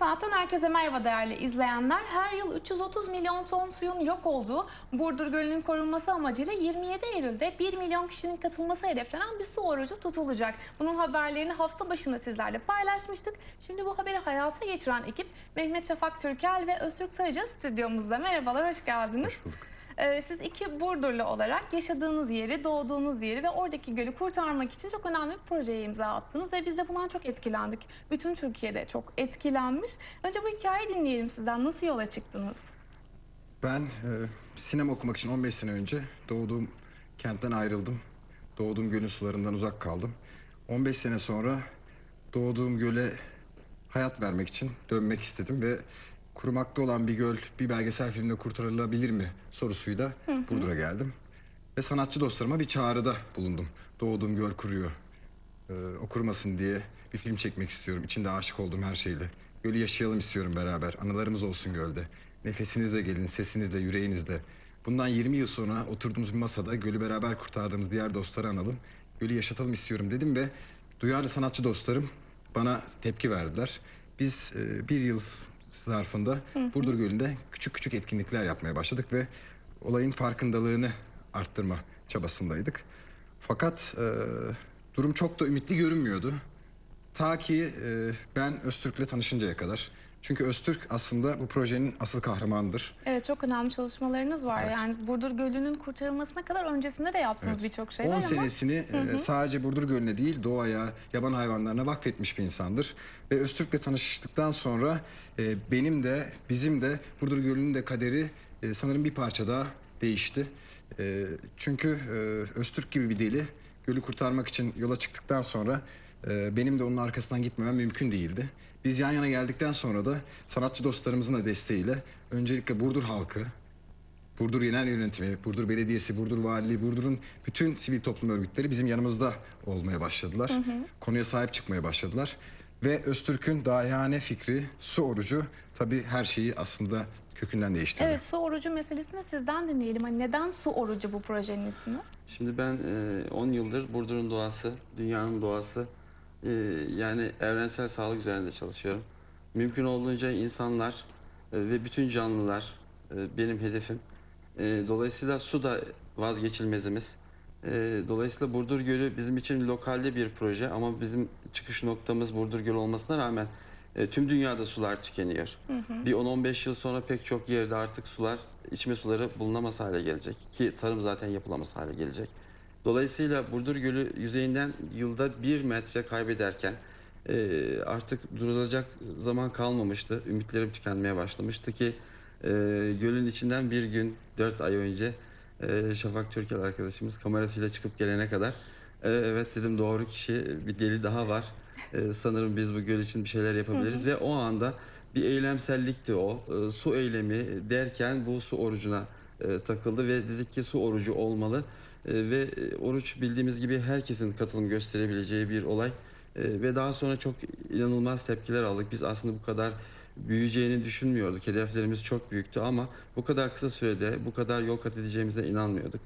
Sanat'tan herkese merhaba değerli izleyenler. Her yıl 330 milyon ton suyun yok olduğu Burdur Gölü'nün korunması amacıyla 27 Eylül'de 1 milyon kişinin katılması hedeflenen bir su orucu tutulacak. Bunun haberlerini hafta başında sizlerle paylaşmıştık. Şimdi bu haberi hayata geçiren ekip Mehmet Şafak Türkel ve Öztürk Sarıca stüdyomuzda. Merhabalar, hoş geldiniz. Hoş bulduk. Ee, Siz iki Burdurlu olarak yaşadığınız yeri, doğduğunuz yeri ve oradaki gölü kurtarmak için çok önemli bir projeye imza attınız ve biz de bundan çok etkilendik. Bütün Türkiye'de çok etkilenmiş. Önce bu hikayeyi dinleyelim sizden. Nasıl yola çıktınız? Ben e, sinema okumak için 15 sene önce doğduğum kentten ayrıldım. Doğduğum gölün sularından uzak kaldım. 15 sene sonra doğduğum göle hayat vermek için dönmek istedim ve kurumakta olan bir göl bir belgesel filmde kurtarılabilir mi sorusuyla Burdur'a geldim. Ve sanatçı dostlarıma bir çağrıda bulundum. Doğduğum göl kuruyor. Ee, o kurumasın diye bir film çekmek istiyorum. İçinde aşık olduğum her şeyle. Gölü yaşayalım istiyorum beraber. Anılarımız olsun gölde. Nefesinizle gelin, sesinizle, yüreğinizle. Bundan 20 yıl sonra oturduğumuz bir masada gölü beraber kurtardığımız diğer dostları analım. Gölü yaşatalım istiyorum dedim ve duyarlı sanatçı dostlarım bana tepki verdiler. Biz e, bir yıl zarfında Burdur Gölü'nde küçük küçük etkinlikler yapmaya başladık ve olayın farkındalığını arttırma çabasındaydık. Fakat e, durum çok da ümitli görünmüyordu. Ta ki e, ben Öztürk'le tanışıncaya kadar. Çünkü Öztürk aslında bu projenin asıl kahramanıdır. Evet çok önemli çalışmalarınız var. Evet. Yani Burdur Gölü'nün kurtarılmasına kadar öncesinde de yaptığınız Evet. birçok şey 10 var ama senesini e, sadece Burdur Gölü'ne değil doğaya, yaban hayvanlarına vakfetmiş bir insandır. Ve Öztürk'le tanıştıktan sonra e, benim de bizim de Burdur Gölü'nün de kaderi e, sanırım bir parça daha değişti. E, çünkü e, Öztürk gibi bir deli gölü kurtarmak için yola çıktıktan sonra e, benim de onun arkasından gitmemem mümkün değildi. Biz yan yana geldikten sonra da sanatçı dostlarımızın da desteğiyle öncelikle Burdur halkı, Burdur Genel Yönetimi, Burdur Belediyesi, Burdur Valiliği, Burdur'un bütün sivil toplum örgütleri bizim yanımızda olmaya başladılar. Konuya sahip çıkmaya başladılar. Ve Öztürk'ün dahiyane fikri, su orucu tabii her şeyi aslında kökünden değiştirdi. Evet su orucu meselesini sizden dinleyelim. Hani neden su orucu bu projenin ismi? Şimdi ben e, 10 yıldır Burdur'un doğası, dünyanın doğası e, yani evrensel sağlık üzerinde çalışıyorum. Mümkün olduğunca insanlar e, ve bütün canlılar e, benim hedefim. E, dolayısıyla su da vazgeçilmezimiz. E, dolayısıyla Burdur Gölü bizim için lokalde bir proje ama bizim çıkış noktamız Burdur Gölü olmasına rağmen e, tüm dünyada sular tükeniyor. Bir 10-15 yıl sonra pek çok yerde artık sular, içme suları bulunamaz hale gelecek. Ki tarım zaten yapılamaz hale gelecek. Dolayısıyla Burdur Gölü yüzeyinden yılda bir metre kaybederken e, artık durulacak zaman kalmamıştı. Ümitlerim tükenmeye başlamıştı ki e, gölün içinden bir gün, dört ay önce e, Şafak Türkel arkadaşımız kamerasıyla çıkıp gelene kadar e, evet dedim doğru kişi bir deli daha var. E, sanırım biz bu göl için bir şeyler yapabiliriz ve o anda bir eylemsellikti o. E, su eylemi derken bu su orucuna e, takıldı ve dedik ki su orucu olmalı. E, ve e, oruç bildiğimiz gibi herkesin katılım gösterebileceği bir olay. E, ve daha sonra çok inanılmaz tepkiler aldık. Biz aslında bu kadar büyüyeceğini düşünmüyorduk. Hedeflerimiz çok büyüktü ama bu kadar kısa sürede bu kadar yol kat edeceğimize inanmıyorduk.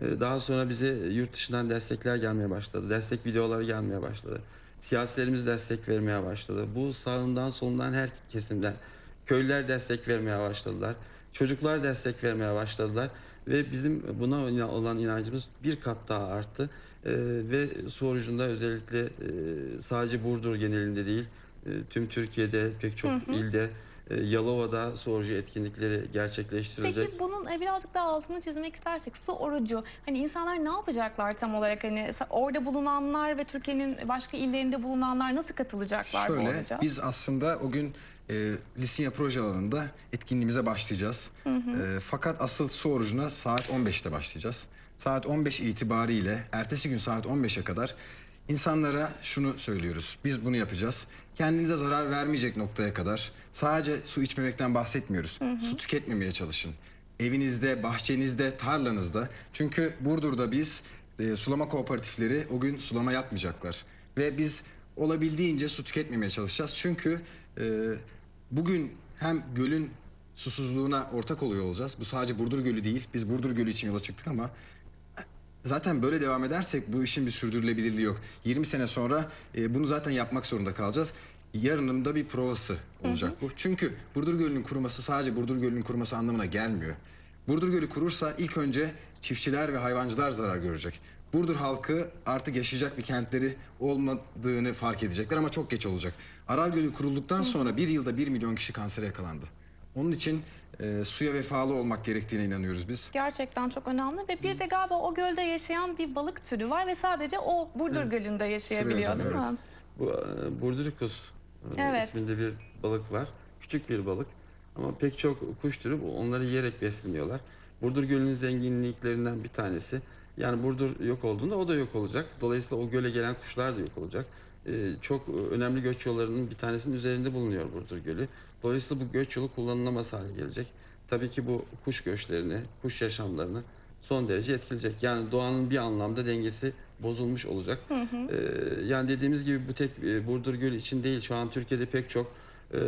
E, Daha sonra bize yurt dışından destekler gelmeye başladı. Destek videoları gelmeye başladı. Siyasilerimiz destek vermeye başladı. Bu sağından solundan her kesimden köylüler destek vermeye başladılar. Çocuklar destek vermeye başladılar ve bizim buna olan inancımız bir kat daha arttı. Ee, ve su orucunda özellikle e, sadece Burdur genelinde değil e, tüm Türkiye'de pek çok ilde e, Yalova'da su orucu etkinlikleri gerçekleştirilecek. Peki bunun e, birazcık daha altını çizmek istersek su orucu hani insanlar ne yapacaklar tam olarak hani orada bulunanlar ve Türkiye'nin başka illerinde bulunanlar nasıl katılacaklar bu Şöyle oruca? biz aslında o gün e, Lisinya proje alanında etkinliğimize başlayacağız. E, fakat asıl su orucuna saat 15'te başlayacağız. Saat 15 itibariyle ertesi gün saat 15'e kadar insanlara şunu söylüyoruz. Biz bunu yapacağız. Kendinize zarar vermeyecek noktaya kadar sadece su içmemekten bahsetmiyoruz. Su tüketmemeye çalışın. Evinizde, bahçenizde, tarlanızda. Çünkü Burdur'da biz e, sulama kooperatifleri o gün sulama yapmayacaklar. Ve biz olabildiğince su tüketmemeye çalışacağız. Çünkü e, bugün hem gölün susuzluğuna ortak oluyor olacağız. Bu sadece Burdur Gölü değil. Biz Burdur Gölü için yola çıktık ama zaten böyle devam edersek bu işin bir sürdürülebilirliği yok. 20 sene sonra e, bunu zaten yapmak zorunda kalacağız. yarının da bir provası olacak bu. Çünkü Burdur Gölü'nün kuruması sadece Burdur Gölü'nün kuruması anlamına gelmiyor. Burdur Gölü kurursa ilk önce çiftçiler ve hayvancılar zarar görecek. Burdur halkı artık yaşayacak bir kentleri olmadığını fark edecekler ama çok geç olacak. Aral Gölü kurulduktan sonra bir yılda bir milyon kişi kansere yakalandı. Onun için e, suya vefalı olmak gerektiğine inanıyoruz biz. Gerçekten çok önemli ve bir de galiba o gölde yaşayan bir balık türü var ve sadece o Burdur Gölü'nde yaşayabiliyor özel, değil mi? evet. Bu e, Burduricus e, Evet. isminde bir balık var. Küçük bir balık ama pek çok kuş türü bu- onları yiyerek besleniyorlar. Burdur Gölü'nün zenginliklerinden bir tanesi. Yani Burdur yok olduğunda o da yok olacak. Dolayısıyla o göle gelen kuşlar da yok olacak. E, çok önemli göç yollarının bir tanesinin üzerinde bulunuyor Burdur Gölü. Dolayısıyla bu göç yolu kullanılamaz hale gelecek. Tabii ki bu kuş göçlerini, kuş yaşamlarını son derece etkileyecek. Yani doğanın bir anlamda dengesi bozulmuş olacak. Ee, yani dediğimiz gibi bu tek e, Burdur Gölü için değil. Şu an Türkiye'de pek çok e,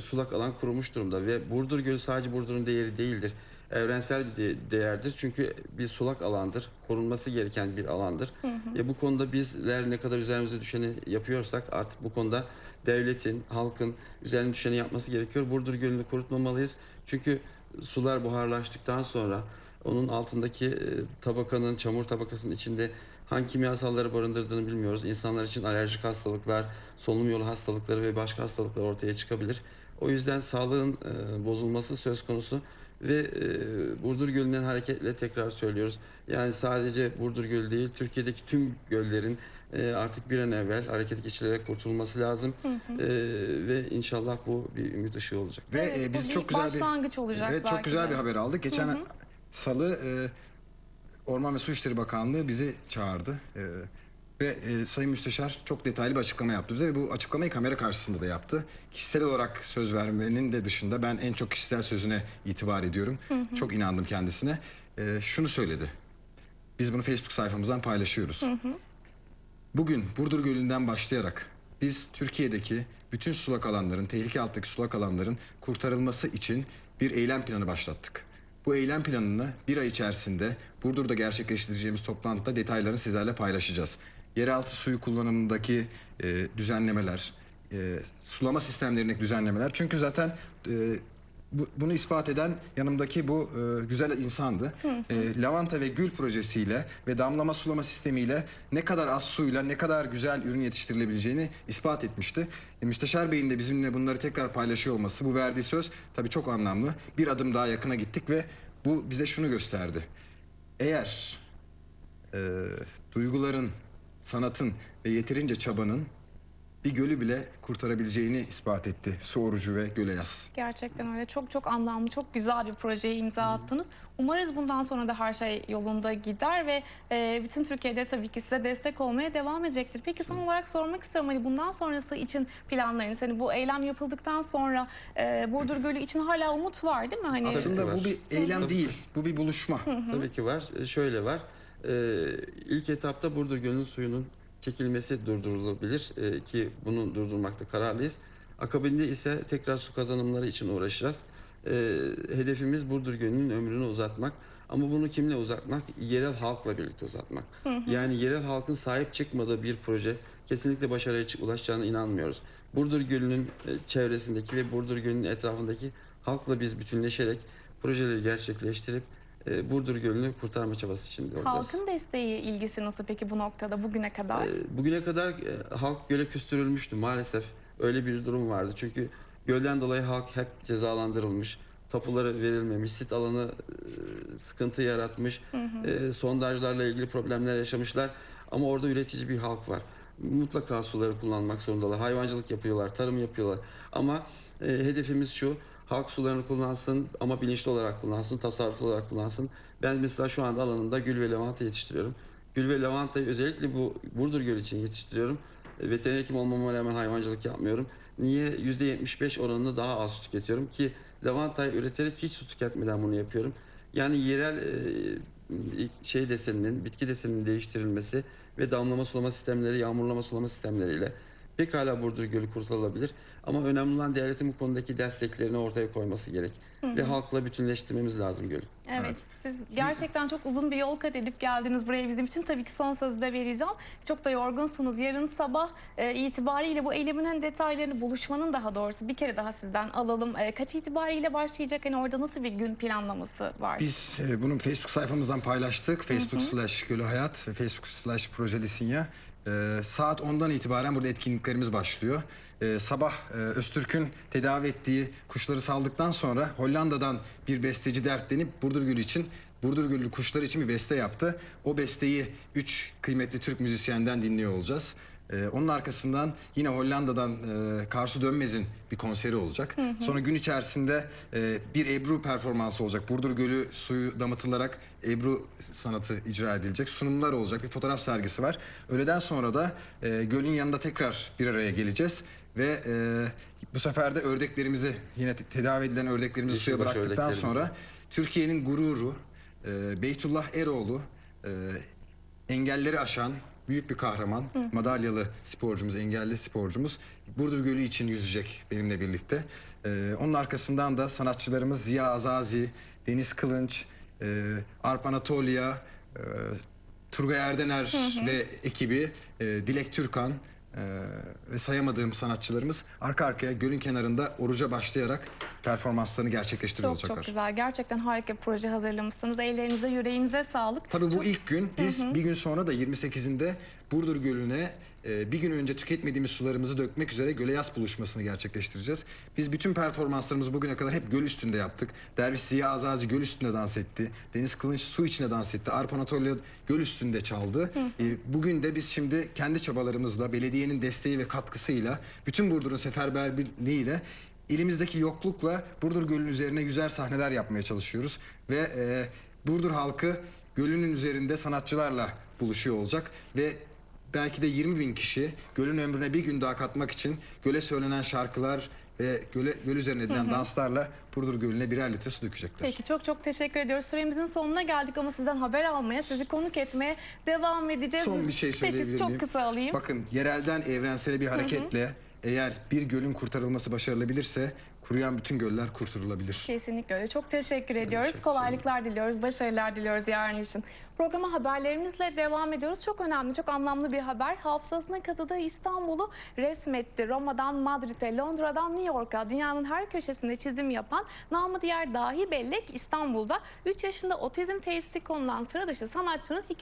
sulak alan kurumuş durumda ve Burdur Gölü sadece Burdur'un değeri değildir. Evrensel bir de- değerdir. Çünkü bir sulak alandır. Korunması gereken bir alandır. E, bu konuda bizler ne kadar üzerimize düşeni yapıyorsak artık bu konuda devletin, halkın üzerine düşeni yapması gerekiyor. Burdur Gölü'nü kurutmamalıyız. Çünkü sular buharlaştıktan sonra onun altındaki e, tabakanın, çamur tabakasının içinde hangi kimyasalları barındırdığını bilmiyoruz. İnsanlar için alerjik hastalıklar, solunum yolu hastalıkları ve başka hastalıklar ortaya çıkabilir. O yüzden sağlığın e, bozulması söz konusu ve e, Burdur Gölü'nden hareketle tekrar söylüyoruz. Yani sadece Burdur Gölü değil, Türkiye'deki tüm göllerin e, artık bir an evvel harekete geçirilerek kurtulması lazım. E, ve inşallah bu bir ümit ışığı olacak. Ve Evet, e, biz bir çok güzel bir başlangıç olacak Evet, çok güzel de. bir haber aldık. Geçen salı e, Orman ve Su İşleri Bakanlığı bizi çağırdı. E, ve e, Sayın Müsteşar çok detaylı bir açıklama yaptı bize ve bu açıklamayı kamera karşısında da yaptı. Kişisel olarak söz vermenin de dışında ben en çok kişisel sözüne itibar ediyorum. Çok inandım kendisine. E, şunu söyledi. Biz bunu Facebook sayfamızdan paylaşıyoruz. Bugün Burdur Gölü'nden başlayarak biz Türkiye'deki bütün sulak alanların, tehlike alttaki sulak alanların kurtarılması için bir eylem planı başlattık. Bu eylem planını bir ay içerisinde Burdur'da gerçekleştireceğimiz toplantıda detaylarını sizlerle paylaşacağız. Yeraltı suyu kullanımındaki e, düzenlemeler, e, sulama sistemlerindeki düzenlemeler. Çünkü zaten e, bu- bunu ispat eden yanımdaki bu e, güzel insandı. E, lavanta ve gül projesiyle ve damlama sulama sistemiyle ne kadar az suyla ne kadar güzel ürün yetiştirilebileceğini ispat etmişti. E, Müsteşar Bey'in de bizimle bunları tekrar paylaşıyor olması, bu verdiği söz tabii çok anlamlı. Bir adım daha yakına gittik ve bu bize şunu gösterdi. Eğer e, duyguların, sanatın ve yeterince çabanın bir gölü bile kurtarabileceğini ispat etti. Su orucu ve göle yaz. Gerçekten öyle. Çok çok anlamlı, çok güzel bir projeye imza attınız. Umarız bundan sonra da her şey yolunda gider ve e, bütün Türkiye'de tabii ki size destek olmaya devam edecektir. Peki son olarak sormak istiyorum hani bundan sonrası için planlarınız, hani bu eylem yapıldıktan sonra e, Burdur Gölü için hala umut var değil mi? Hani Aslında bu bir eylem değil, bu bir buluşma. Tabii ki var. E, Şöyle var. Ee, ilk etapta Burdur Gölü'nün suyunun çekilmesi durdurulabilir Ee, ki bunu durdurmakta kararlıyız. Akabinde ise tekrar su kazanımları için uğraşacağız. Ee, hedefimiz Burdur Gölü'nün ömrünü uzatmak. Ama bunu kimle uzatmak? Yerel halkla birlikte uzatmak. Yani yerel halkın sahip çıkmadığı bir proje kesinlikle başarıya ulaşacağına inanmıyoruz. Burdur Gölü'nün e, çevresindeki ve Burdur Gölü'nün etrafındaki halkla biz bütünleşerek projeleri gerçekleştirip e, Burdur Gölü'nü kurtarma çabası içinde olacağız. halkın desteği, ilgisi nasıl peki bu noktada bugüne kadar? E, bugüne kadar e, halk göle küstürülmüştü maalesef. Öyle bir durum vardı. Çünkü gölden dolayı halk hep cezalandırılmış. Tapuları verilmemiş, sit alanı e, sıkıntı yaratmış. E, sondajlarla ilgili problemler yaşamışlar. Ama orada üretici bir halk var. Mutlaka suları kullanmak zorundalar. Hayvancılık yapıyorlar, tarım yapıyorlar. Ama e, hedefimiz şu. Halk sularını kullansın ama bilinçli olarak kullansın, tasarruflu olarak kullansın. Ben mesela şu anda alanında gül ve lavanta yetiştiriyorum. Gül ve lavantayı özellikle bu Burdur Gölü için yetiştiriyorum. E, Veteriner hekim olmama rağmen hayvancılık yapmıyorum. Niye? %75 oranında daha az su tüketiyorum ki lavantayı üreterek hiç su tüketmeden bunu yapıyorum. Yani yerel e, şey deseninin, bitki deseninin değiştirilmesi ve damlama sulama sistemleri, yağmurlama sulama sistemleriyle pekala Burdur Gölü kurtarılabilir. Ama önemli olan devletin bu konudaki desteklerini ortaya koyması gerek. Ve halkla bütünleştirmemiz lazım gölü. Evet, siz gerçekten çok uzun bir yol kat edip geldiniz buraya bizim için. Tabii ki son sözü de vereceğim. Çok da yorgunsunuz. Yarın sabah e, itibariyle bu eylemin detaylarını, buluşmanın daha doğrusu bir kere daha sizden alalım. E, kaç itibariyle başlayacak? Hani orada nasıl bir gün planlaması var? Biz e, bunun Facebook sayfamızdan paylaştık. Facebook slash Gölü Hayat ve Facebook slash Projeli Sinya. E, saat 10'dan itibaren burada etkinliklerimiz başlıyor. E, sabah e, Öztürk'ün tedavi ettiği kuşları saldıktan sonra Hollanda'dan bir besteci dertlenip Burdur Gölü için Burdur Gölü kuşlar için bir beste yaptı. O besteyi 3 kıymetli Türk müzisyenden dinliyor olacağız. Ee, onun arkasından yine Hollanda'dan e, Karsu Dönmez'in bir konseri olacak. Sonra gün içerisinde e, bir Ebru performansı olacak. Burdur Gölü suyu damıtılarak Ebru sanatı icra edilecek. Sunumlar olacak. Bir fotoğraf sergisi var. Öğleden sonra da e, gölün yanında tekrar bir araya geleceğiz. Ve e, bu sefer de ördeklerimizi yine te- tedavi edilen ördeklerimizi suya Yeşilbaş bıraktıktan ördeklerimizi. sonra Türkiye'nin gururu e, Beytullah Eroğlu e, engelleri aşan büyük bir kahraman, madalyalı sporcumuz, engelli sporcumuz. Burdur Gölü için yüzecek benimle birlikte. Ee, onun arkasından da sanatçılarımız Ziya Azazi, Deniz Kılınç, e, Arp Anatolia, e, Turgay Erdener ve ekibi, e, Dilek Türkan e, ve sayamadığım sanatçılarımız arka arkaya gölün kenarında oruca başlayarak performanslarını gerçekleştiriyor Çok olacaklar. çok güzel. Gerçekten harika bir proje hazırlamışsınız. Ellerinize, yüreğinize sağlık. Tabii bu ilk gün. Biz bir gün sonra da 28'inde Burdur Gölü'ne e, bir gün önce tüketmediğimiz sularımızı dökmek üzere göle yaz buluşmasını gerçekleştireceğiz. Biz bütün performanslarımızı bugüne kadar hep göl üstünde yaptık. Derviş Ziya Azazi göl üstünde dans etti. Deniz Kılınç su içine dans etti. Arp Anatolia göl üstünde çaldı. E, bugün de biz şimdi kendi çabalarımızla, belediyenin desteği ve katkısıyla, bütün Burdur'un seferberliğiyle elimizdeki yoklukla Burdur Gölü'nün üzerine güzel sahneler yapmaya çalışıyoruz. Ve e, Burdur halkı gölünün üzerinde sanatçılarla buluşuyor olacak ve belki de 20 bin kişi gölün ömrüne bir gün daha katmak için göle söylenen şarkılar ve göle, göl üzerine edilen danslarla Burdur Gölü'ne birer litre su dökecekler. Peki çok çok teşekkür ediyoruz. Süremizin sonuna geldik ama sizden haber almaya, sizi konuk etmeye devam edeceğiz. Son bir şey söyleyebilir Peki çok kısa alayım. Bakın yerelden evrensele bir hareketle eğer bir gölün kurtarılması başarılabilirse kuruyan bütün göller kurtarılabilir. Kesinlikle öyle. Çok teşekkür ediyoruz. teşekkür Kolaylıklar diliyoruz, başarılar diliyoruz yarın için. Programa haberlerimizle devam ediyoruz. Çok önemli, çok anlamlı bir haber. Hafızasına kazıdığı İstanbul'u resmetti. Roma'dan Madrid'e, Londra'dan New York'a, dünyanın her köşesinde çizim yapan namı diğer dahi bellek İstanbul'da 3 yaşında otizm teşhisi konulan sıra dışı sanatçının hikayesi